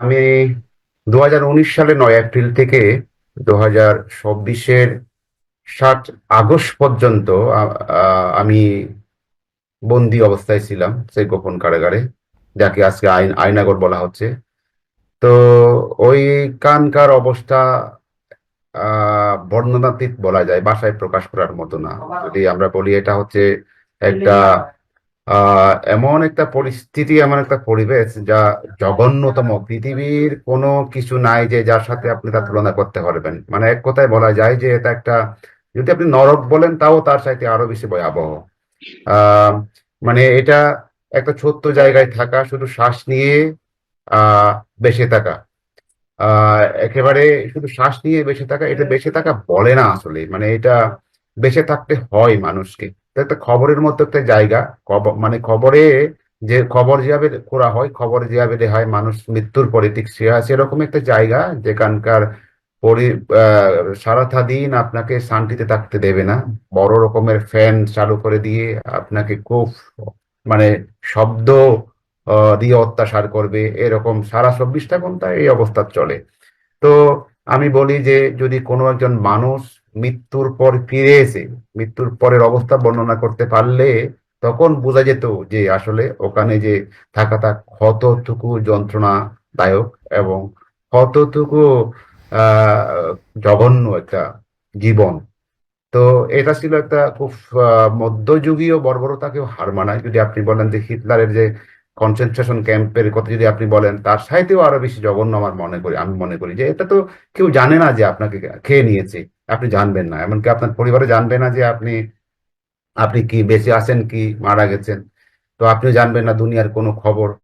আমি দু হাজার উনিশ সালে নয় এপ্রিল থেকে দু হাজার চব্বিশের সাত আগস্ট পর্যন্ত আমি বন্দি অবস্থায় ছিলাম সেই গোপন কারাগারে, যাকে আজকে আইন, আইনাগর বলা হচ্ছে। তো ওই কানকার অবস্থা বর্ণনাতীত বলা যায় ভাষায় প্রকাশ করার মতো না। যদি আমরা বলি, এটা হচ্ছে একটা এমন একটা পরিস্থিতি, এমন একটা পরিবেশ যা জঘন্যতম। পৃথিবীর কোনো কিছু নাই যে যার সাথে আপনি তার তুলনা করতে পারবেন। মানে এক কথায় বলা যায় যে এটা একটা, যদি আপনি নরক বলেন, তাও তার চাইতে আরও বেশি ভয়াবহ। মানে এটা একটা ছোট্ট জায়গায় থাকা, শুধু শ্বাস নিয়ে, আহ, বেঁচে থাকা। আহ, একেবারে শুধু শ্বাস নিয়ে বেঁচে থাকা, এটা বেঁচে থাকা বলে না আসলে। মানে এটা বেঁচে থাকতে হয় মানুষকে। একটা খবরের মতো একটা জায়গা। মানে খবরে যে, খবর যেভাবে করা হয়, খবর যেভাবে হয়, মানুষ মৃত্যুর পরে ঠিক সে- সেরকম একটা জায়গা যেখানকার সারাটা দিন আপনাকে শান্তিতে থাকতে দেবে না। বড় রকমের ফ্যান চালু করে দিয়ে আপনাকে খুব মানে শব্দ দিয়ে অত্যাচার করবে। এরকম সারা চব্বিশটা ঘণ্টা এই অবস্থা চলে। তো আমি বলি যে যদি কোনো একজন মানুষ মৃত্যুর পর ফিরে এসে, মৃত্যুর পরের অবস্থা বর্ণনা করতে পারলে তখন বোঝা যেত যে আসলে ওখানে যে থাকাটা কতটুকু যন্ত্রণাদায়ক এবং কতটুকু জঘন্য একটা জীবন। তো এটা ছিল একটা খুব মধ্যযুগীয় বর্বরতাকেও হার মানায়। যদি আপনি বলেন যে হিটলারের যে কনসেন্ট্রেশন ক্যাম্পের কথা যদি আপনি বলেন, তার সাইতেও আরও বেশি জঘন্য আমার মনে করি, আমি মনে করি যে এটা তো কেউ জানে না যে আপনাকে খেয়ে নিয়েছে, আপনি জানবেন না। এমনকি আপনার পরিবারে জানবে না যে আপনি আপনি কি, বেঁচে আছেন কি, মারা গেছেন। তো আপনি জানবেন না দুনিয়ার কোনো খবর।